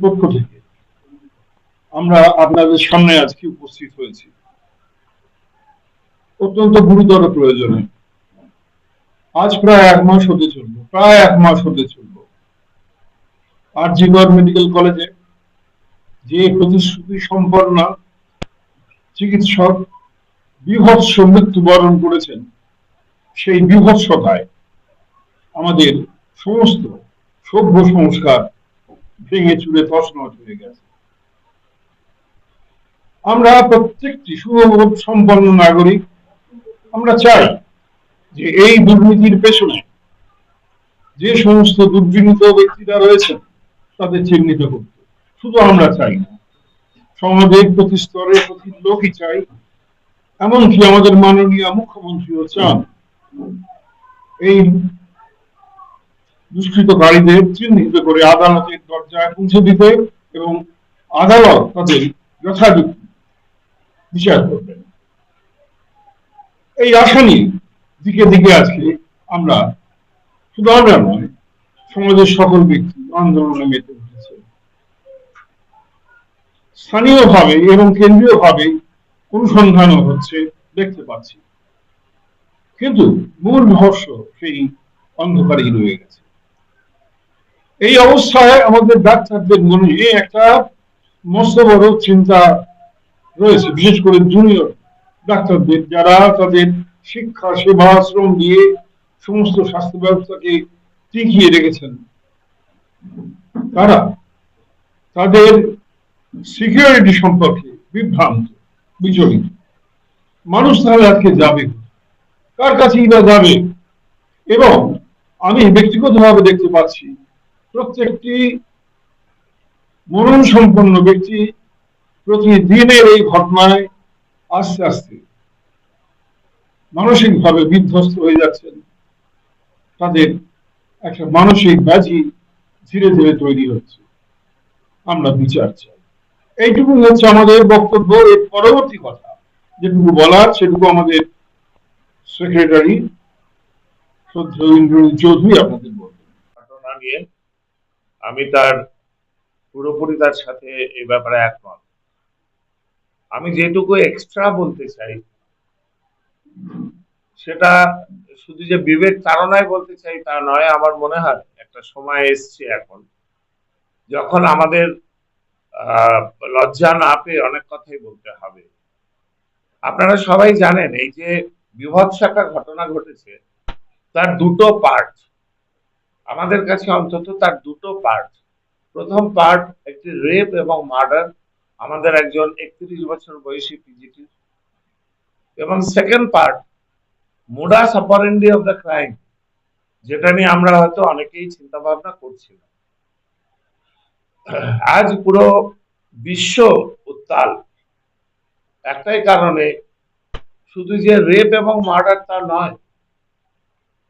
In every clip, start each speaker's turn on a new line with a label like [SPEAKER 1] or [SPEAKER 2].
[SPEAKER 1] এর পক্ষ থেকে আমরা আপনাদের সামনে আজকে উপস্থিত হয়েছি। অত্যন্ত গুরুতর প্রয়োজনে। আজ প্রায় এক মাস হতে চলল, প্রায় এক মাস হতে চলল। আর জিগর মেডিকেল কলেজে যে প্রতিশ্রুতি সম্পন্ন চিকিৎসক বিভৎস মৃত্যুবরণ করেছেন, সেই বিভৎসতায় আমাদের সমস্ত সভ্য সংস্কার ভেঙে চুরে তছনছ হয়ে গেছে। আমরা প্রত্যেকটি সুবোধ সম্পন্ন নাগরিক, আমরা চাই যে এই দুর্নীতির পেছনে যে সমস্ত দুর্বিনীত ব্যক্তিরা রয়েছেন, তাদের চিহ্নিত করতে। শুধু আমরা চাই না, সমাজের প্রতি স্তরে প্রতি লোকই চাই। এমনকি আমাদের মাননীয় মুখ্যমন্ত্রীও চান, এই দুষ্কৃতকারীদের চিহ্নিত করে আদালতের দরজায় পৌঁছে দিতে এবং আদালত তাদের যথাযথ বিচার করবেন। এই আশা দিকে দিকে আজকে আমরা শুধু আমরা নয়, সমাজের সকল ব্যক্তি আন্দোলনে মেতে উঠেছে। স্থানীয়ভাবে এবং কেন্দ্রীয়ভাবে অনুসন্ধানও হচ্ছে, দেখতে পাচ্ছি। কিন্তু মূল রহস্য সেই অন্ধকারেই রয়ে গেছে। এই অবস্থায় আমাদের ডাক্তারদের মনে একটা মস্ত বড় চিন্তা রয়েছে, বিশেষ করে জুনিয়র ডাক্তারদের যারা তাদের শিক্ষা সেবা শ্রম দিয়ে সমস্ত স্বাস্থ্য ব্যবস্থাকে টিকিয়ে রেখেছেন। তারা তাদের সিকিউরিটি সম্পর্কে বিভ্রান্ত বিচলিত মানুষ তাহলে আজকে যাবে কার কাছেই বা যাবে? এবং আমি ব্যক্তিগতভাবে দেখতে পাচ্ছি প্রত্যেকটি মনন সম্পন্ন ব্যক্তি প্রতিদিনের এই ঘটনায় আস্তে আস্তে মানসিকভাবে বিধ্বস্ত হয়ে যাচ্ছেন। তাদের একটা মানসিক ব্যাধি ধীরে ধীরে তৈরি হচ্ছে। আমরা বিচার চাই। এইটুকু হচ্ছে আমাদের বক্তব্য। এর পরবর্তী কথা, যেটুকু বলার, সেটুকু আমাদের সেক্রেটারি শ্রদ্ধেয় ইন্দ্রনীল চৌধুরী আপনাদের বলবেন।
[SPEAKER 2] ঘটনা নিয়ে আমি তার পুরোপুরি তার সাথে এই ব্যাপারে একমত। আমি যেটুকু এক্সট্রা বলতে চাই, সেটা শুধু যে বিবেক তাড়নায় বলতে চাই তা নয়, আমার মনে হয় একটা সময় এসছে এখন, যখন আমাদের লজ্জা না পেয়ে অনেক কথাই বলতে হবে। আপনারা সবাই জানেন, এই যে বিভৎস একটা ঘটনা ঘটেছে, তার দুটো পার্ট আমাদের কাছে অন্তত তার দুটো পার্ট প্রথম পার্ট একটি রেপ এবং মার্ডার আমাদের একজন একত্রিশ বছর বয়সী পিজিটি এবং second part modus operandi of the crime যেটা নিয়ে আমরা হয়তো অনেকেই চিন্তা ভাবনা করছিলাম। আজ পুরো বিশ্ব উত্তাল। একটাই কারণে শুধু যে রেপ এবং মার্ডার তা নয়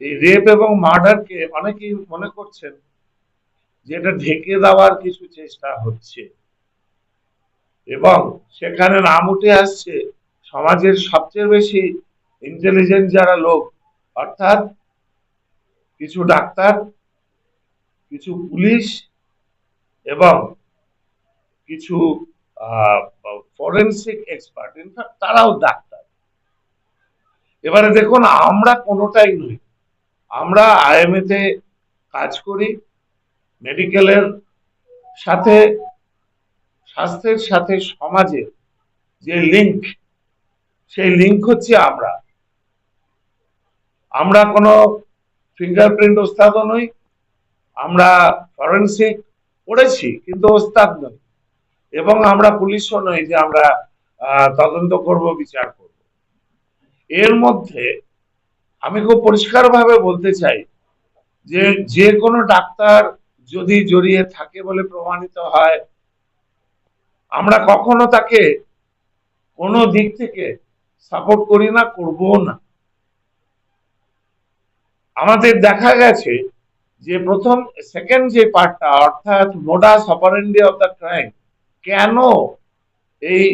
[SPEAKER 2] এই রেপ এবং মার্ডারকে অনেকেই মনে করছেন যে এটা ঢেকে দেওয়ার কিছু চেষ্টা হচ্ছে। এবং সেখানে নাম উঠে আসছে, সমাজের সবচেয়ে বেশি ইন্টেলিজেন্ট যারা লোক, অর্থাৎ কিছু ডাক্তার, কিছু পুলিশ এবং কিছু ফরেন্সিক এক্সপার্ট ইনফ্যাক্ট তারাও ডাক্তার। এবারে দেখুন, আমরা কোনোটাই নই। আমরা আইএমএ তে কাজ করি মেডিকেলের সাথে, স্বাস্থ্যের সাথে, সমাজের যে লিংক সেই লিংক হচ্ছে আমরা। আমরা কোনো ফিঙ্গারপ্রিন্ট ওস্তাদও নই, আমরা ফরেন্সিক পড়েছি, কিন্তু ওস্তাদ নই। এবং আমরা পুলিশও নই যে আমরা তদন্ত করব, বিচার করব। এর মধ্যে আমি খুব পরিষ্কার ভাবে বলতে চাই যে যে কোনো ডাক্তার যদি জড়িয়ে থাকে বলে প্রমাণিত হয় আমরা কখনো তাকে কোনো দিক থেকে সাপোর্ট করি না করব না। আমাদের দেখা গেছে যে প্রথম সেকেন্ড যে পার্টটা অর্থাৎ modus operandi of the crime কেন এই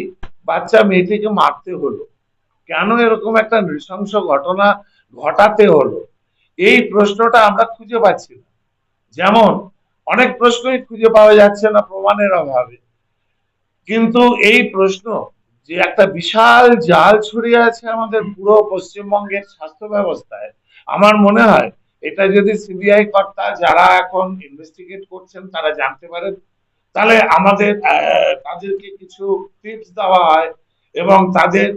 [SPEAKER 2] বাচ্চা মেয়েটিকে মারতে হলো? কেন এরকম একটা নৃশংস ঘটনা ঘটাতে হলো। এই প্রশ্নটা আমরা খুঁজে পাচ্ছি না। যেমন, অনেক প্রশ্নই খুঁজে পাওয়া যাচ্ছে না প্রমাণের অভাবে। কিন্তু এই প্রশ্ন যে একটা বিশাল জাল ছড়িয়ে আছে আমাদের পুরো পশ্চিমবঙ্গের স্বাস্থ্য ব্যবস্থায়, আমার মনে হয় এটা যদি সিবিআই কর্তা যারা এখন ইনভেস্টিগেট করছেন তারা জানতে পারেন। তাহলে আমাদের তাদেরকে কিছু টিপস দেওয়া হয় এবং তাদের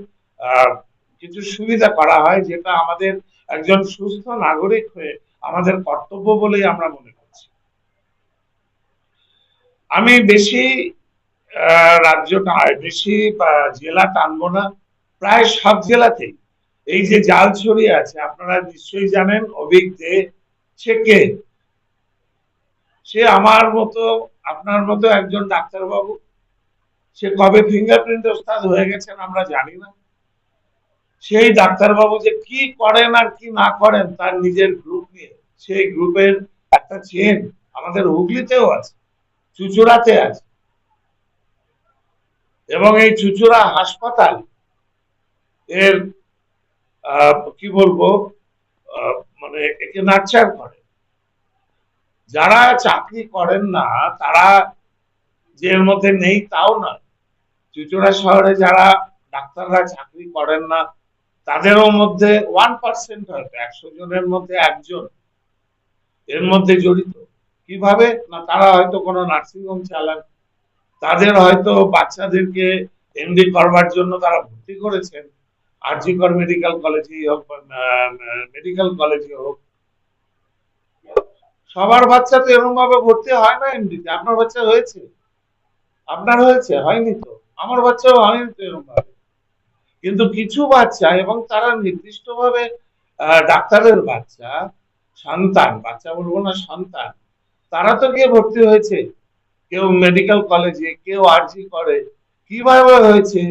[SPEAKER 2] কিছু সুবিধা করা হয় যেটা আমাদের একজন সুস্থ নাগরিক হয়ে আমাদের কর্তব্য বলেই আমরা মনে করছি। আমি বেশি রাজ্যটা বেশি জেলা টানবো না, প্রায় সব জেলাতেই। এই যে জাল ছড়িয়ে আছে, আপনারা নিশ্চয়ই জানেন, অভিক দে সে কে সে আমার মতো, আপনার মতো একজন ডাক্তারবাবু। সে কবে ফিঙ্গারপ্রিন্ট ওস্তাদ হয়ে গেছেন আমরা জানি না। সেই ডাক্তারবাবু যে কি করেন আর কি না করেন তার নিজের গ্রুপ নিয়ে। সেই গ্রুপের একটা চেন আমাদের হুগলিতেও আছে, চুচুড়াতে আছে। এবং এই চুচুড়া হাসপাতাল এর কি বলব মানে একে নার্চার করে। যারা চাকরি করেন না, তারা যে মধ্যে নেই তাও না চুচুড়া শহরে যারা ডাক্তাররা চাকরি করেন না তাদেরও মধ্যে ওয়ান পার্সেন্ট হয়তো একশো জনের মধ্যে একজন এর মধ্যে জড়িত। কীভাবে? না, তারা হয়তো কোনো নার্সিং হোম চালান। তাদের হয়তো বাচ্চাদেরকে এমডি করবার জন্য তারা ভর্তি করেছেন। আরজিকর মেডিকেল কলেজেই হোক মেডিকেল কলেজে হোক। সবার বাচ্চা তো এরকম ভাবে ভর্তি হয় না এমডিতে আপনার বাচ্চা হয়েছে? আপনার হয়েছে? হয়নি তো। আমার বাচ্চাও হয়নি তো এরকম ভাবে কিন্তু কিছু বাচ্চা এবং তারা নির্দিষ্টভাবে ডাক্তারের বাচ্চা, সন্তান, বাচ্চা বলব না, সন্তান, তারা তো গিয়ে ভর্তি হয়েছে। কেউ মেডিকেল কলেজে কেউ আরজি করে। কীভাবে হয়েছে?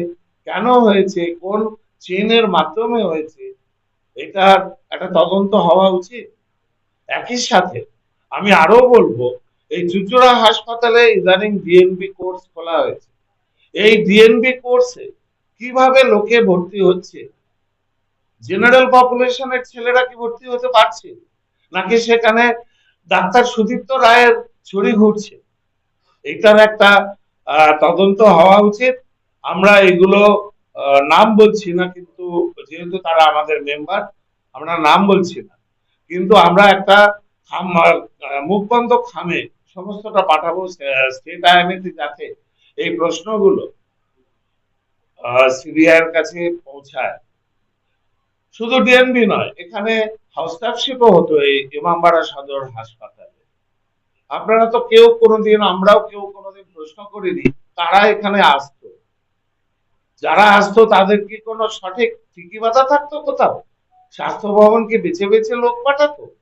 [SPEAKER 2] কেন হয়েছে? কোন চেনের মাধ্যমে হয়েছে? এটার একটা তদন্ত হওয়া উচিত। একই সাথে আমি আরও বলব, এই চুচুড়া হাসপাতালে ইদানিং ডিএনবি কোর্স খোলা হয়েছে। এই ডিএনবি কোর্সে কীভাবে লোকে ভর্তি হচ্ছে? জেনারেল পপুলেশনের ছেলেরা কি ভর্তি হতে পারছে? নাকি সেখানে ডাক্তার সুদীপ্ত রায়ের ছড়ি ঘুরছে? এটার একটা তদন্ত হওয়া উচিত। আমরা এগুলো নাম বলছি না, কিন্তু যেহেতু তারা আমাদের মেম্বার আমরা নাম বলছি না। কিন্তু আমরা একটা খাম মুখ বন্ধ খামে সমস্তটা পাঠাবো স্টেট আইএমএতে যাতে এই প্রশ্নগুলো এর কাছে পৌঁছায়। শুধু ডিএনবি নয় এখানে হাউসটাফশিপও হতো এই ইমামবাড়া সদর হাসপাতালে। আপনারা তো কেউ কোনোদিন আমরাও কেউ কোনোদিন প্রশ্ন করিনি তারা এখানে আসতো। যারা আসতো তাদের কি কোনো সঠিক ঠিকই বাধা থাকতো কোথাও? স্বাস্থ্য ভবন কি বেছে বেছে লোক পাঠাতো?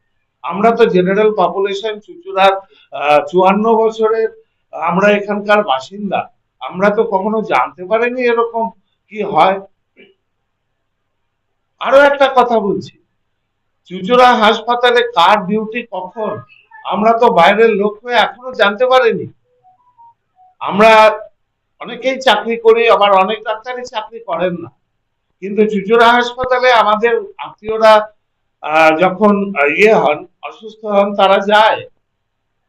[SPEAKER 2] আমরা তো জেনারেল পপুলেশন চুচুড়ার আহ, চুয়ান্ন বছরের আমরা এখানকার বাসিন্দা। আমরা তো কখনো জানতে পারিনি এরকম কি হয়। আরও একটা কথা বলছি। চুচুড়া হাসপাতালে কার ডিউটি কখন? আমরা তো বাইরের লোক হয়ে এখনও জানতে পারিনি। আমরা অনেকেই চাকরি করি, আবার অনেক ডাক্তারই চাকরি করেন না। কিন্তু চুচুড়া হাসপাতালে আমাদের আত্মীয়রা যখন ইয়ে হন, অসুস্থ হন, তারা যায়।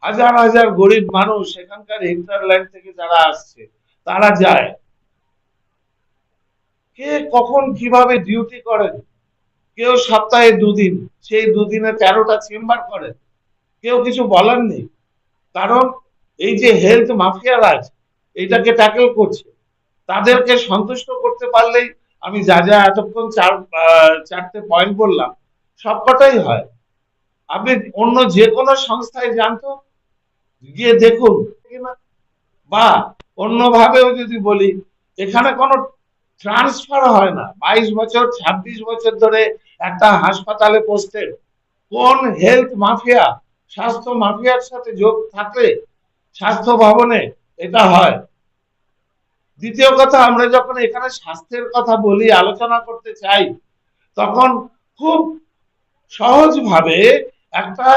[SPEAKER 2] হাজার হাজার গরিব মানুষ সেখানকার হিন্টারল্যান্ড থেকে যারা আসছে। তারা যায়। কে কখন কীভাবে ডিউটি করেন কেউ সপ্তাহে দুদিন, সেই দুদিনে তেরোটা চেম্বার করেন কেউ কিছু বলার নেই কারণ এই যে হেলথ মাফিয়া রাজ এটাকে ট্যাকেল করছে। তাদেরকে সন্তুষ্ট করতে পারলেই আমি যা যা এতক্ষণ চার চারটে পয়েন্ট বললাম, সবকটাই হয়। আপনি অন্য যে কোনো সংস্থায় জানতো গিয়ে দেখুন। বা অন্যভাবেও যদি বলি, এখানে কোনো ট্রান্সফার হয় না। বাইশ বছর, ছাব্বিশ বছর ধরে একটা হাসপাতালে পোস্টেড কোন হেলথ মাফিয়া স্বাস্থ্য মাফিয়ার সাথে যোগ থাকলে স্বাস্থ্য ভবনে এটা হয়? দ্বিতীয় কথা, আমরা যখন এখানে স্বাস্থ্যের কথা বলি, আলোচনা করতে চাই, তখন খুব সহজভাবে একটা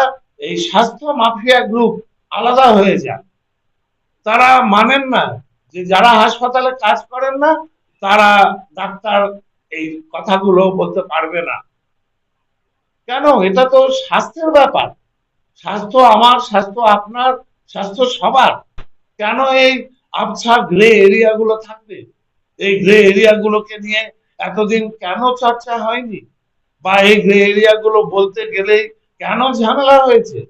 [SPEAKER 2] এই স্বাস্থ্য মাফিয়া গ্রুপ আলাদা হয়ে যান তারা মানেন না যে যারা হাসপাতালে কাজ করেন না, তারা ডাক্তার এই কথাগুলো বলতে পারবে না। কেন? এটা তো স্বাস্থ্যের ব্যাপার। স্বাস্থ্য আমার, স্বাস্থ্য আপনার, স্বাস্থ্য সবার। কেন এই আবছা গ্রে এরিয়া গুলো থাকবে? এই গ্রে এরিয়া গুলোকে নিয়ে এতদিন কেন চর্চা হয়নি? বা এই গ্রে এরিয়া গুলো বলতে গেলেই কেন ঝামেলা হয়েছে?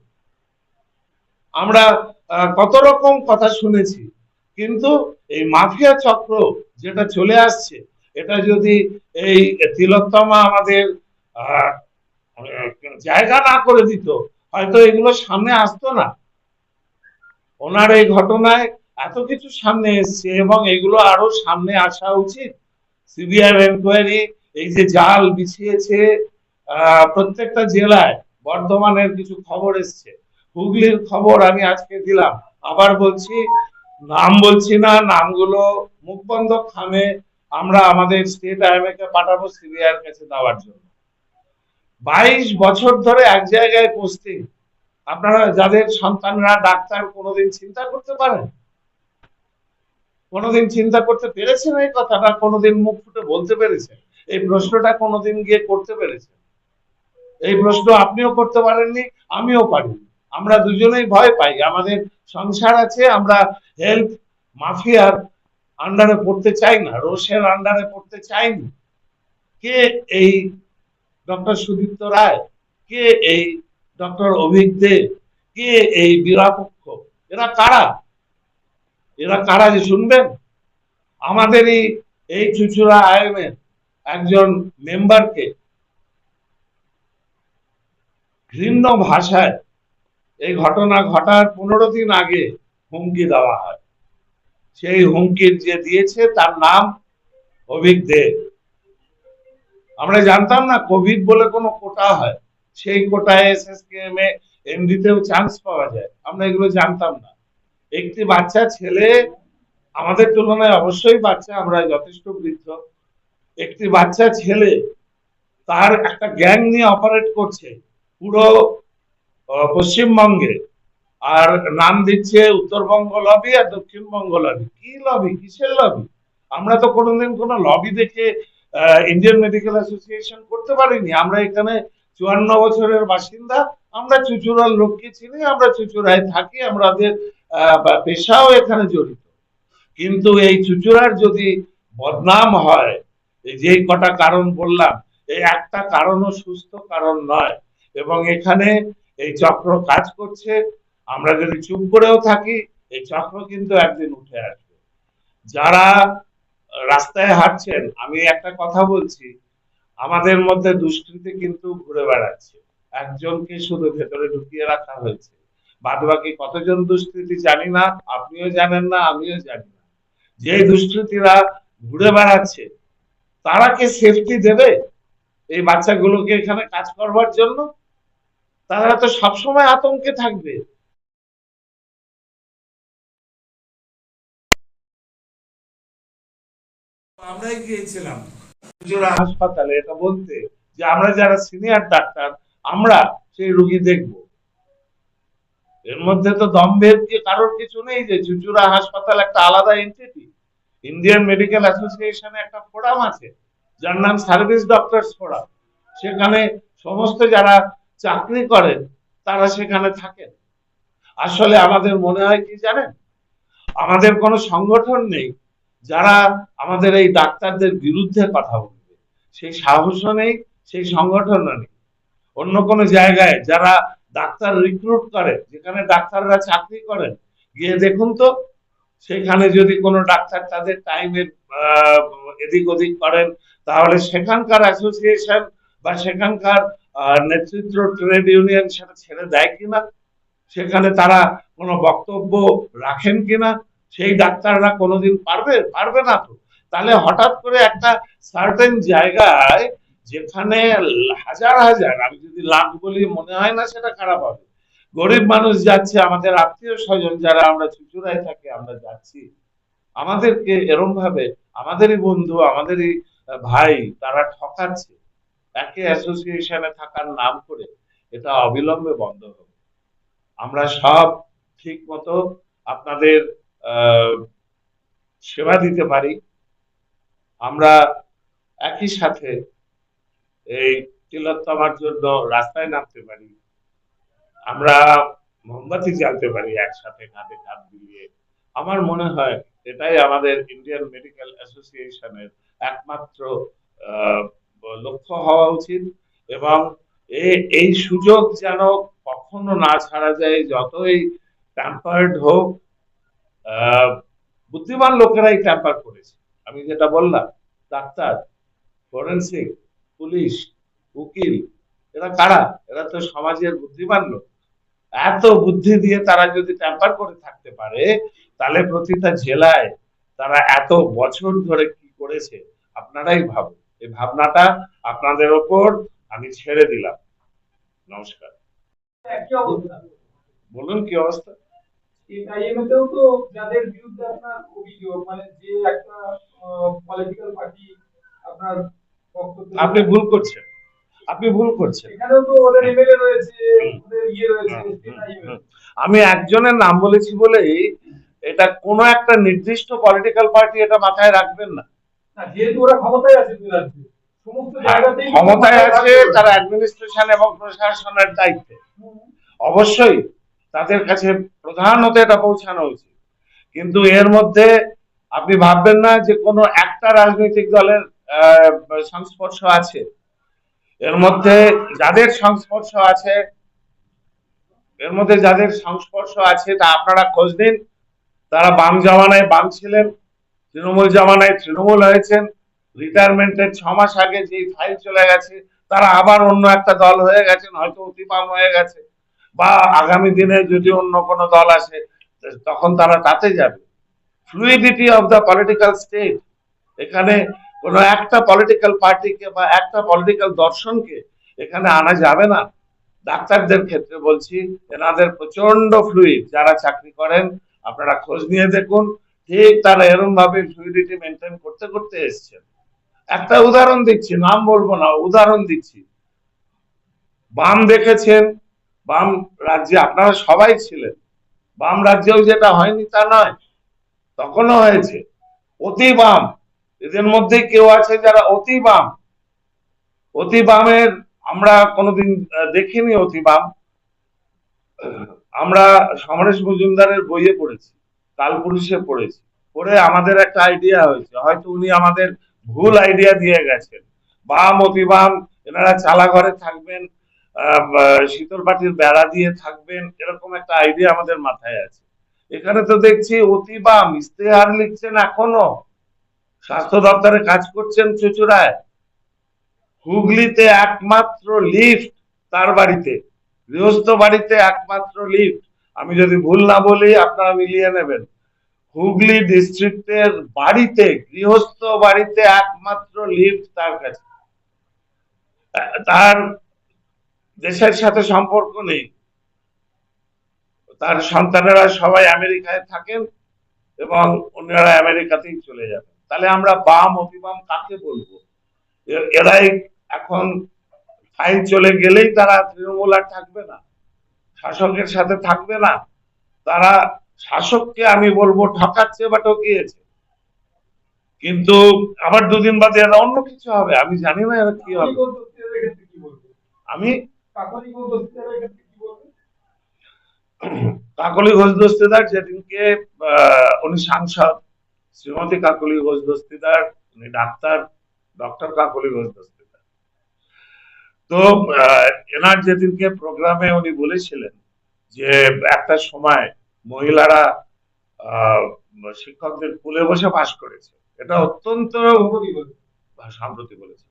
[SPEAKER 2] আমরা কত রকম কথা শুনেছি। কিন্তু এই মাফিয়া চক্র যেটা চলে আসছে, এটা যদি এই তিলোত্তমা আমাদের জায়গা না করে দিত, হয়তো এগুলো সামনে আসতো না। ওনার এই ঘটনায় এত কিছু সামনে এসছে এবং এগুলো আরও সামনে আসা উচিত। সিবিআই এনকোয়ারি এই যে জাল বিছিয়েছে প্রত্যেকটা জেলায় বর্ধমানের কিছু খবর এসছে। হুগলির খবর আমি আজকে দিলাম। আবার বলছি, নাম বলছি না, নামগুলো মুখ বন্ধ খামে আমরা আমাদের স্টেট আইএমএ কে পাঠাবো সিবিআই কাছে দেওয়ার জন্য। বাইশ বছর ধরে এক জায়গায় পোস্টিং আপনারা, যাদের সন্তানরা ডাক্তার, কোনোদিন চিন্তা করতে পারেন? কোনোদিন চিন্তা করতে পেরেছেন এই কথাটা? কোনোদিন মুখ ফুটে বলতে পেরেছেন? এই প্রশ্নটা কোনোদিন গিয়ে করতে পেরেছেন? এই প্রশ্ন আপনিও করতে পারেননি, আমিও পারিনি। আমরা দুজনেই ভয় পাই। আমাদের সংসার আছে, আমরা হেলথ মাফিয়ার আন্ডারে পড়তে চাই না, রোষের আন্ডারে পড়তে চাই না। কে এই ডক্টর সুদীপ্ত রায়? কে এই ডক্টর অভিক দে কে এই বীরাপক্ষ? এরা কারা? এরা কারা যে শুনবেন? আমাদেরই এই চুচুড়া আইএমের একজন মেম্বারকে ঘৃণ্য ভাষায় এই ঘটনা ঘটার পনেরো দিন আগে হুমকি দেওয়া হয়। সেই হুমকির যে দিয়েছে তার নাম অভিক দে। আমরা জানতাম না, কোভিড বলে কোনো কোটা হয়। সেই কোটায় এসএসকেএম এ এমডিতেও চান্স পাওয়া যায়। আমরা এগুলো জানতাম না। একটি বাচ্চা, ছেলে, আমাদের তুলনায় অবশ্যই বাচ্চা, আমরা যথেষ্ট বৃদ্ধ। একটি বাচ্চা, ছেলে, তার একটা গ্যাং নিয়ে অপারেট করছে। পুরো পশ্চিমবঙ্গে। আর নাম দিচ্ছে উত্তরবঙ্গ লবি আর দক্ষিণবঙ্গ লবি কি লবি কিসের লবি আমরা তো কোনোদিন কোনো লবি দেখে ইন্ডিয়ান মেডিকেল অ্যাসোসিয়েশন করতে পারিনি। আমরা এখানে চুয়ান্ন বছরের বাসিন্দা। আমরা চুচুড়ার লোককে চিনি, আমরা চুচুড়ায় থাকি আমাদের পেশাও এখানে জড়িত। কিন্তু এই চুচুড়ার যদি বদনাম হয়, এই যে কটা কারণ বললাম, এই একটা কারণও সুস্থ কারণ নয়। এবং এখানে এই চক্র কাজ করছে, আমরা যদি চুপ করেও থাকি, এই চক্র কিন্তু একদিন উঠে আসবে। যারা রাস্তায় হাঁটছেন, আমি একটা কথা বলছি, আমাদের মধ্যে দুষ্কৃতি কিন্তু ঘুরে বেড়াচ্ছে। একজনকে শুধু ভেতরে ঢুকিয়ে রাখা হয়েছে। বাদ বাকি কতজন দুষ্কৃতি জানি না, আপনিও জানেন না, আমিও জানি না। যে দুষ্কৃতীরা ঘুরে বেড়াচ্ছে, তারা কে সেফটি দেবে? এই বাচ্চাগুলোকে এখানে কাজ করবার জন্য? তারা তো সবসময় আতঙ্কে থাকবে। আমরাই গিয়েছিলাম হাসপাতালে এটা বলতে যে আমরা যারা সিনিয়র ডাক্তার আমরা সেই রুগী দেখব। এর মধ্যে তো দম্ভের কি কারোর কিছু নেই যে চুচুড়া হাসপাতাল একটা আলাদা এন্টিটি ইন্ডিয়ান মেডিকেল অ্যাসোসিয়েশনে একটা ফোরাম আছে যার নাম সার্ভিস ডক্টরস ফোরাম সেখানে সমস্ত যারা চাকরি করেন, তারা সেখানে থাকেন। আসলে আমাদের মনে হয় কি জানেন? আমাদের কোনো সংগঠন নেই যারা আমাদের এই ডাক্তারদের বিরুদ্ধে কথা বলবে। সেই সাহসও নেই, সেই সংগঠনও নেই। অন্য কোনো জায়গায় যারা ডাক্তার রিক্রুট করে, যেখানে ডাক্তাররা চাকরি করেন, গিয়ে দেখুন তো, সেখানে যদি কোনো ডাক্তার তাদের টাইমের এদিক ওদিক করেন, তাহলে সেখানকার অ্যাসোসিয়েশন বা সেখানকার আহ, নেতৃত্ব ট্রেড ইউনিয়ন সেটা ছেড়ে দেয় কিনা সেখানে তারা কোনো বক্তব্য রাখেন কিনা সেই ডাক্তাররা কোনোদিন পারবে? পারবে না তো। তাহলে হঠাৎ করে একটা সার্টেন জায়গায় যেখানে হাজার হাজার আমি যদি লাখ বলি মনে হয় না সেটা খারাপ হবে। গরিব মানুষ যাচ্ছে আমাদের আত্মীয় স্বজন যারা আমরা চুচুড়ায় থাকি আমরা যাচ্ছি। আমাদেরকে এরম ভাবে আমাদেরই বন্ধু আমাদেরই ভাই তারা ঠকাচ্ছে। একে অ্যাসোসিয়েশনে থাকার নাম করে এটা অবিলম্বে বন্ধ হবে। আমরা সব ঠিক মতো আপনাদের সেবা দিতে পারি। আমরা একই সাথে এই তিলোত্তমার জন্য রাস্তায় নামতে পারি। আমরা মোমবাতি জ্বালতে পারি একসাথে কাঁধে কাঁধ মিলিয়ে। আমার মনে হয় এটাই আমাদের ইন্ডিয়ান মেডিকেল অ্যাসোসিয়েশনের একমাত্র আহ, লক্ষ্য হওয়া উচিত এবং এই সুযোগ যেন কখনো না ছাড়া যায়, যতই ট্যাম্পার্ড হোক বুদ্ধিমান লোকেরাই ট্যাম্পার করেছে। আমি যেটা বললাম, ডাক্তার ফরেন্সিক পুলিশ, উকিল, এরা কারা? এরা তো সমাজের বুদ্ধিমান লোক। এত বুদ্ধি দিয়ে তারা যদি ট্যাম্পার করে থাকতে পারে, তাহলে প্রতিটা জেলায় তারা এত বছর ধরে কি করেছে, আপনারাই ভাবুন। এই ভাবনাটা আপনাদের ওপর আমি ছেড়ে দিলাম। নমস্কার। বলুন কি অবস্থা?
[SPEAKER 3] এটাইএমএতেও তো যাদের বিরুদ্ধে আপনার অভিযোগ মানে যে একটা পলিটিক্যাল পার্টি আপনার
[SPEAKER 2] আপনি ভুল করছেন। আপনি ভুল করছেন।
[SPEAKER 3] ইয়ে।
[SPEAKER 2] আমি একজনের নাম বলেছি বলেই এটা কোনো একটা নির্দিষ্ট পলিটিক্যাল পার্টি এটা মাথায় রাখবেন না।
[SPEAKER 3] ক্ষমতায় আছে
[SPEAKER 2] হ্যাঁ, তারা অ্যাডমিনিস্ট্রেশন এবং প্রশাসনের দায়িত্বে। অবশ্যই তাদের কাছে প্রধানত এটা পৌঁছানো উচিত। কিন্তু এর মধ্যে আপনি ভাববেন না যে কোনো একটা রাজনৈতিক দলের সংস্পর্শ আছে। এর মধ্যে যাদের সংস্পর্শ আছে এর মধ্যে যাদের সংস্পর্শ আছে তা আপনারা খোঁজ নিন। তারা বাম জামানায় বাম ছিলেন। তৃণমূল জামানায় তৃণমূল হয়েছেন, রিটায়ারমেন্টের ছ মাস আগে যে ফাইল চলে গেছে, তারা আবার অন্য একটা দল হয়ে গেছেন, হয়তো অতিপাম হয়ে গেছে, বা আগামী দিনে যদি অন্য কোনো দল আসে, তখন তারা তাতে যাবে। Fluidity of the political state এখানে কোনো একটা পলিটিক্যাল পার্টিকে বা একটা পলিটিক্যাল দর্শনকে এখানে আনা যাবে না। ডাক্তারদের ক্ষেত্রে বলছি, এনাদের প্রচণ্ড ফ্লুইড যারা চাকরি করেন, আপনারা খোঁজ নিয়ে দেখুন ঠিক তারা এরকম ভাবে ফ্লুইডিটি মেনটেন করতে করতে এসছেন একটা উদাহরণ দিচ্ছি, নাম বলব না, উদাহরণ দিচ্ছি। বাম দেখেছেন, বাম রাজ্যে আপনারা সবাই ছিলেন। বাম রাজ্যেও যেটা হয়নি তা নয়, তখনও হয়েছে। অতি বাম, এদের মধ্যে কেউ আছে যারা অতি বাম। অতি বামের আমরা কোনোদিন দেখিনি অতি বাম। আমরা সমরেশ মজুমদারের বইয়ে পড়েছি। কালপুরুষে পড়েছি। পড়ে আমাদের একটা আইডিয়া হয়েছে। হয়তো উনি আমাদের ভুল আইডিয়া দিয়ে গেছেন। বাম, অতিবাম, এনারা চালা ঘরে থাকবেন শীতল পাটির বেড়া দিয়ে থাকবেন, এরকম একটা আইডিয়া আমাদের মাথায় আছে। এখানে তো দেখছি অতিবাম ইস্তেহার লিখছেন এখনও। স্বাস্থ্য দপ্তরে কাজ করছেন চুচুড়ায়। হুগলিতে একমাত্র লিফট তার বাড়িতে। গৃহস্থ বাড়িতে একমাত্র লিফট আমি যদি ভুল না বলি, আপনারা মিলিয়ে নেবেন। হুগলি ডিস্ট্রিক্টের বাড়িতে, গৃহস্থ বাড়িতে একমাত্র লিফট তার কাছে। তার দেশের সাথে সম্পর্ক নেই। তার সন্তানেরা সবাই আমেরিকায় থাকেন এবং ওনারা আমেরিকাতেই চলে যাবেন। তাহলে আমরা বাম অতিবাম কাকে বলব? এরাই এখন ফাইল চলে গেলেই তারা তৃণমূল আর থাকবে না। শাসকের সাথে থাকবে না। তারা শাসককে আমি বলব ঠকাচ্ছে বা ঠকিয়েছে। কিন্তু আবার দুদিন বাদে এরা অন্য কিছু হবে। আমি জানি না এরা কি হবে। আমি
[SPEAKER 3] কাকলি
[SPEAKER 2] ঘোষ দস্তিদার যেদিনকে উনি সাংসদ শ্রীমতী কাকলি ঘোষ দস্তিদার উনি ডাক্তার ডক্টর কাকলি ঘোষ দস্তিদার তো এনার যেদিনকে প্রোগ্রামে উনি বলেছিলেন যে একটা সময় মহিলারা শিক্ষকদের কুলে বসে পাশ করেছে। এটা অত্যন্ত
[SPEAKER 3] সম্প্রতি
[SPEAKER 2] বলেছে।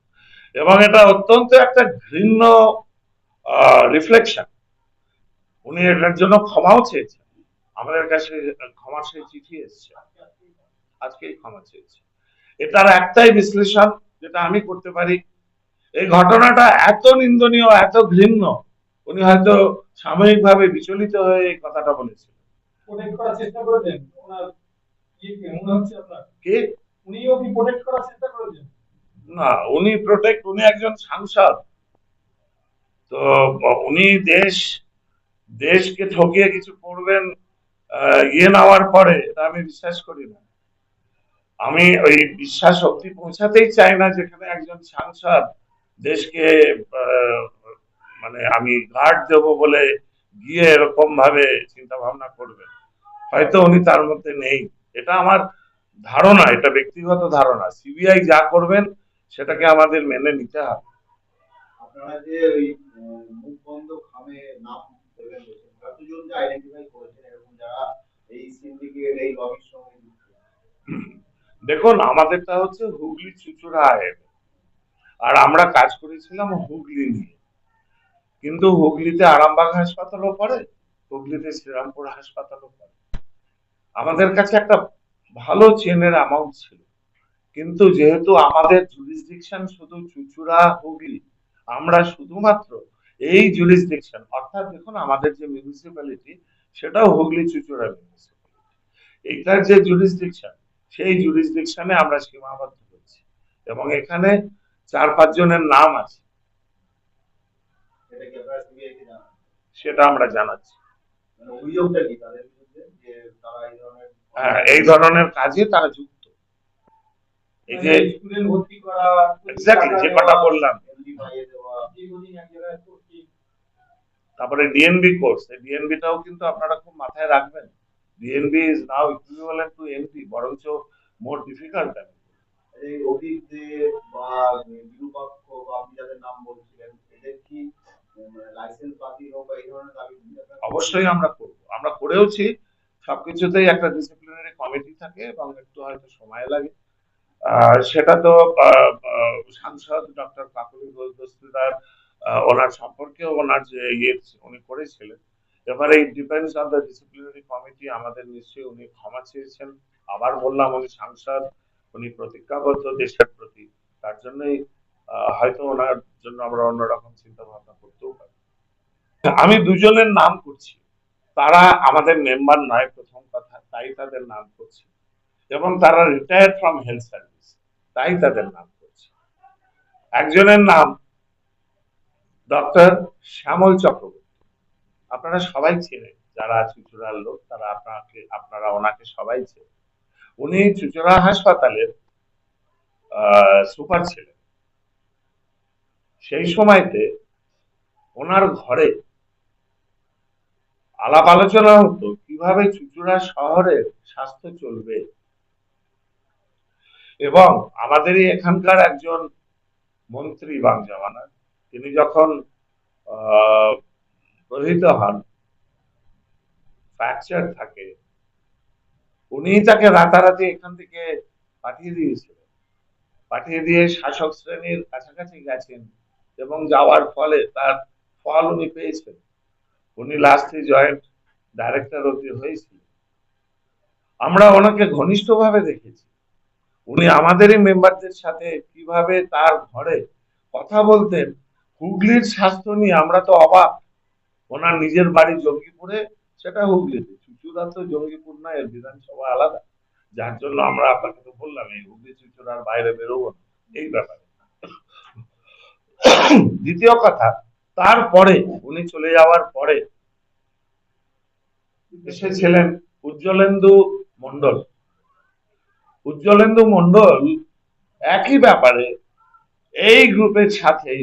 [SPEAKER 2] এবং এটা অত্যন্ত একটা ঘৃণ্য রিফ্লেকশন উনি এটার জন্য ক্ষমাও চেয়েছেন। আমাদের কাছে ক্ষমার সেই চিঠি এসছে। আজকেই ক্ষমা চেয়েছে। এটার একটাই বিশ্লেষণ যেটা আমি করতে পারি এই ঘটনাটা এত নিন্দনীয় এত ঘৃণ্য উনি হয়তো সাময়িকভাবে বিচলিত হয়ে এই কথাটা কে
[SPEAKER 3] করেছেন?
[SPEAKER 2] না উনি প্রোটেক্ট উনি একজন সাংসদ। তো উনি দেশ দেশকে ঠকিয়ে কিছু করবেন ইয়ে নেওয়ার পরে আমি বিশ্বাস করি না। আমি ওই বিশ্বাস অব্দি পৌঁছাতেই চাই না যেখানে একজন সাংসদ দেশকে মানে আমি গার্ড দেব বলে গিয়ে এরকম ভাবে চিন্তা ভাবনা করবেন হয়তো উনি তার মধ্যে নেই। এটা আমার ধারণা এটা ব্যক্তিগত ধারণা। সিবিআই যা করবেন সেটাকে আমাদের মেনে নিতে হবে।
[SPEAKER 4] আপনারা যে ওই আহ, মুখ বন্ধ খামে নাম দেবেন বলছেন কতজন যে আইডেন্টিফাই করেছেন এরকম যারা এই সিন্ডিকেট এই লবির সঙ্গে
[SPEAKER 2] দেখুন আমাদেরটা হচ্ছে হুগলি চুচুড়া আইন আর আমরা কাজ করেছিলাম হুগলি নিয়ে। কিন্তু হুগলিতে আরামবাগ হাসপাতালও পড়ে, হুগলিতে শ্রীরামপুর হাসপাতালও পড়ে। আমাদের কাছে একটা ভালো চেনের অ্যামাউন্ট ছিল। কিন্তু যেহেতু আমাদের জুরিসডিকশন শুধু চুচুড়া, হুগলি, আমরা শুধুমাত্র এই জুরিসডিকশন অর্থাৎ দেখুন আমাদের যে মিউনিসিপ্যালিটি সেটাও হুগলি, চুচুড়া মিউনিসিপ্যালিটি এইটার যে জুরিসডিকশন সেই জুরিসডিকশনে আমরা সীমাবদ্ধ করছি এবং এখানে চার পাঁচ জনের নাম আছে। সেটা আমরা জানাচ্ছি।
[SPEAKER 4] মানে এই ধরনের
[SPEAKER 2] হ্যাঁ, এই ধরনের কাজে তারা যুক্ত। এই যে এক্স্যাক্টলি যে কথা বললাম। তারপরে ডিএনবি কোর্স এই ডিএনবিটাও কিন্তু আপনারা খুব মাথায় রাখবেন। DNB is now equivalent to NP বরঞ্চ মোর ডিফিকাল্ট
[SPEAKER 4] এই অভিক দে বা বিরূপাক্ষ বা আপনি যাদের নাম বলছিলেন, এদের কি লাইসেন্স বাতিল হোক বা এই ধরনের দাবি
[SPEAKER 2] অবশ্যই আমরা করব। আমরা করেওছি, সবকিছুতেই একটা ডিসিপ্লিনারি কমিটি থাকে এবং একটু হয়তো সময় লাগে। সেটা তো সাংসদ ডক্টর কাকুলি ঘোষ ওনার সম্পর্কে ওনার যে ইয়ে উনি করেছিলেন। এবারে depends on the disciplinary committee আমাদের নিশ্চয়ই উনি ক্ষমা চেয়েছেন। আবার বললাম, উনি সাংসদ উনি প্রতিজ্ঞাবদ্ধ দেশের প্রতি। তার জন্যই হয়তো ওনার জন্য আমরা অন্যরকম চিন্তা ভাবনা করতেও পারি। আমি দুজনের নাম করছি। তারা আমাদের মেম্বার নয় প্রথম কথা, তাই তাদের নাম করছি। এবং তারা রিটায়ার্ড ফ্রম হেলথ সার্ভিস তাই তাদের নাম করছি। একজনের নাম ডক্টর শ্যামল চক্রবর্তী। আপনারা সবাই চেনেন, যারা চুচুড়ার লোক, তারা আপনাকে, আপনারা ওনাকে সবাই চেনেন। উনি চুচুড়া হাসপাতালের সুপার ছিলেন। সেই সময়তে ওনার ঘরে আলাপ আলোচনা হতো, কীভাবে চুচুড়া শহরের স্বাস্থ্য চলবে। এবং আমাদেরই এখানকার একজন মন্ত্রী বাম জামানার, তিনি যখন প্রহিত হন ফ্র্যাকচার থাকে উনি তাকে রাতারাতি এখান থেকে পাঠিয়ে দিয়েছিলেন। পাঠিয়ে দিয়ে শাসক শ্রেণির কাছাকাছি গেছেন এবং যাওয়ার ফলে তার ফল উনি পেয়েছেন। উনি লাস্টে জয়েন্ট ডাইরেক্টর অব্দি হয়েছিলেন। আমরা ওনাকে ঘনিষ্ঠভাবে দেখেছি। উনি আমাদেরই মেম্বারদের সাথে কীভাবে তার ঘরে কথা বলতেন, হুগলির স্বাস্থ্য নিয়ে আমরা তো অবাক। ওনার নিজের বাড়ি জঙ্গিপুরে সেটা হুগলিতে চুচুড়া তো জঙ্গিপুর না এর বিধানসভা আলাদা। যার জন্য আমরা আপনাকে তো বললাম, এই হুগলি, চুচুড়ার বাইরে বেরোবো এই ব্যাপারে। দ্বিতীয় কথা, তারপরে উনি চলে যাওয়ার পরে এসেছিলেন উজ্জ্বলেন্দু মন্ডল উজ্জ্বলেন্দু মন্ডল একই ব্যাপারে এই গ্রুপের সাথে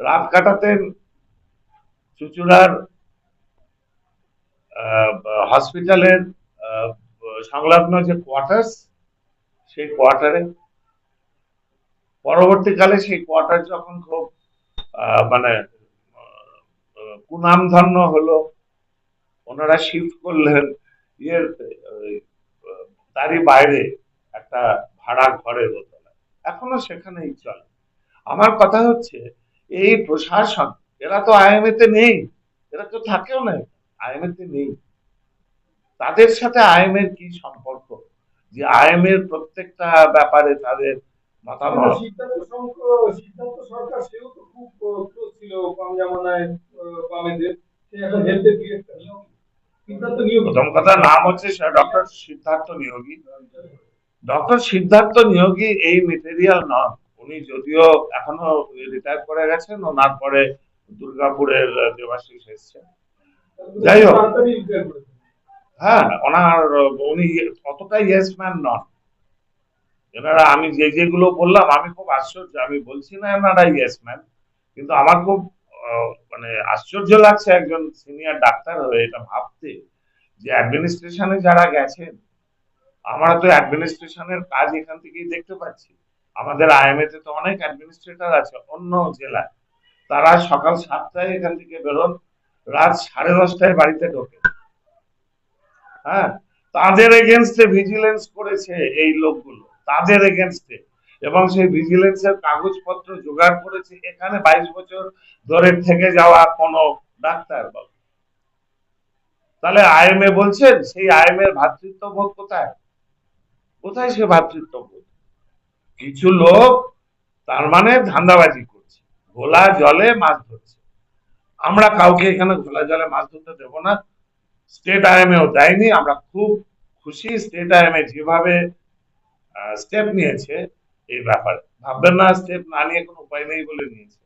[SPEAKER 2] রাত কাটাতেন চুচুড়ার হসপিটালের সংলগ্ন যে কোয়ার্টার্স সেই কোয়ার্টারে পরবর্তীকালে সেই কোয়ার্টার যখন খুব মানে কুনামধন্য হলো, ওনারা শিফট করলেন ইয়ের তারই বাইরে একটা ভাড়া ঘরে দোতলায় এখনও সেখানেই চলে। আমার কথা হচ্ছে, এই প্রশাসন, এরা তো আইএমএ তে নেই, এরা তো থাকেও না আইএমএ তে নেই। তাদের সাথে আইএম এর কি সম্পর্ক? যে আইএম এর প্রত্যেকটা ব্যাপারে তাদের মতামত?
[SPEAKER 3] সিদ্ধার্থ সরকার সেও তো খুব ক্লোজ ছিল বাম জামানায় বামেদের এখন হেলথের ডিরেক্টর সিদ্ধার্থ
[SPEAKER 2] প্রথম কথা নাম হচ্ছে ডক্টর সিদ্ধার্থ নিয়োগী। ডক্টর সিদ্ধার্থ নিয়োগী এই মেটেরিয়াল নন। উনি যদিও এখনও রিটায়ার করে গেছেন ওনার পরে দুর্গাপুরের দেবাশিস এসছেন। যাই হোক। হ্যাঁ ওনার উনি অতটা ইয়েস ম্যান নন। এনারা আমি যে যেগুলো বললাম আমি খুব আশ্চর্য আমি বলছি না এনারা ইয়েস ম্যান কিন্তু আমার খুব মানে আশ্চর্য লাগছে একজন সিনিয়র ডাক্তার হয়ে এটা ভাবতে যে অ্যাডমিনিস্ট্রেশনে যারা গেছেন আমরা তো অ্যাডমিনিস্ট্রেশনের কাজ এখান থেকেই দেখতে পাচ্ছি। আমাদের আইএমএ তে তো অনেক অ্যাডমিনিস্ট্রেটর আছে অন্য জেলায়। তারা সকাল সাতটায় এখান থেকে বেরোন রাত সাড়ে দশটায় বাড়িতে ঢোকে। হ্যাঁ? তাদের এগেনস্টে ভিজিলেন্স করেছে এই লোকগুলো। তাদের এগেনস্টে এবং সেই ভিজিলেন্সের কাগজপত্র জোগাড় করেছে। এখানে বাইশ বছর ধরে থেকে যাওয়া কোনো ডাক্তার বল তাহলে আইএমএ বলছেন সেই আইএমএ ভ্রাতৃত্ববোধ কোথায়? কোথায় সে ভ্রাতৃত্ববোধ কিছু লোক তার মানে ধান্দাবাজি করছে। ঘোলা জলে মাছ ধরছে। আমরা কাউকে এখানে ঘোলা জলে মাছ ধরতে দেবো না। স্টেট আইএমএও দেয়নি আমরা খুব খুশি। স্টেট আইএমএ যেভাবে স্টেপ নিয়েছে এই ব্যাপারে। ভাববেন না স্টেপ না নিয়ে কোনো উপায় নেই বলে নিয়েছে।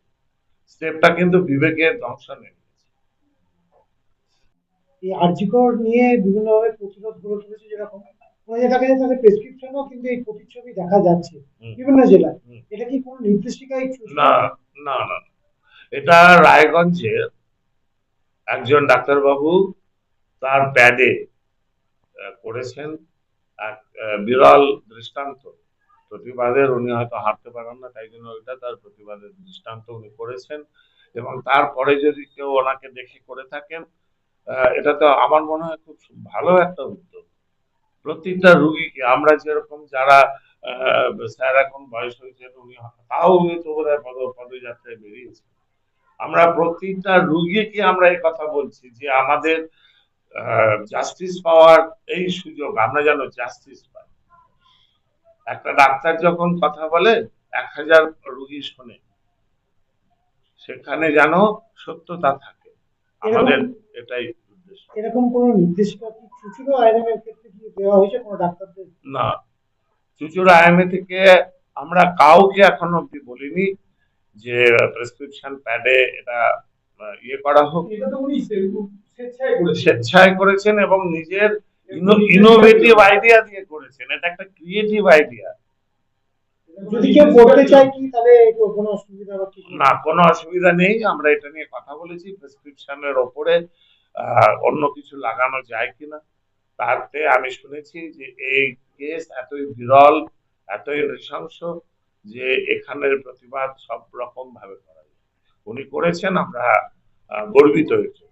[SPEAKER 2] স্টেপটা কিন্তু বিবেকের দংশনে
[SPEAKER 5] এই আর্জিকর নিয়ে বিভিন্নভাবে প্রতিরোধ গড়ে তুলেছে যেরকম। দেখা যাচ্ছে প্রেসক্রিপশনও কিন্তু এই প্রতিচ্ছবি দেখা যাচ্ছে বিভিন্ন জেলায়। এটা কি কোনো নির্দেশিকায়
[SPEAKER 2] না না না। এটা রায়গঞ্জে একজন ডাক্তারবাবু তার প্যাডে করেছেন এক বিরল দৃষ্টান্ত। প্রতিবাদের উনি হয়তো হাঁটতে পারেন না, তাই জন্য ওইটা তার প্রতিবাদের দৃষ্টান্ত উনি করেছেন। এবং তারপরে যদি কেউ ওনাকে দেখে করে থাকেন এটা তো আমার মনে হয় খুব ভালো একটা উদ্যোগ। প্রতিটা রুগীকে আমরা যেরকম যারা স্যার এখন বয়স হয়েছে উনি তাও উনি তো বোধ হয় পদ, পদযাত্রায় বেরিয়েছে আমরা প্রতিটা রুগীকে আমরা এই কথা বলছি যে আমাদের জাস্টিস পাওয়ার এই সুযোগ আমরা যেন জাস্টিস পাই। একটা ডাক্তার যখন কথা বলে এক হাজার রুগী শোনে। সেখানে যেন সত্যতা থাকে। আমাদের এটাই
[SPEAKER 5] এরকম কোনো নির্দেশিকা কি চুচুরো আইএম ক্ষেত্রে কি দেওয়া হয়েছে কোনো ডাক্তারদের?
[SPEAKER 2] না। চুচুড়া আইএমএ থেকে আমরা কাউকে এখন অব্দি বলিনি। যে প্রেসক্রিপশন প্যাডে এটা ইয়ে করা হোক।
[SPEAKER 3] স্বেচ্ছায়
[SPEAKER 2] করেছেন। এবং নিজের ইনোভেটিভ আইডিয়া দিয়ে করেছেন। এটা একটা ক্রিয়েটিভ আইডিয়া
[SPEAKER 5] যদি কেউ করতে চায় কি তাহলে কোনো অসুবিধা
[SPEAKER 2] না কোনো অসুবিধা নেই। আমরা এটা নিয়ে কথা বলেছি। প্রেসক্রিপশনের ওপরে অন্য কিছু লাগানো যায় কিনা তাতে আমি শুনেছি যে এই কেস এতই বিরল এতই নৃশংস যে এখানের প্রতিবাদ সব রকম ভাবে করা উনি করেছেন আমরা গর্বিত হয়েছি।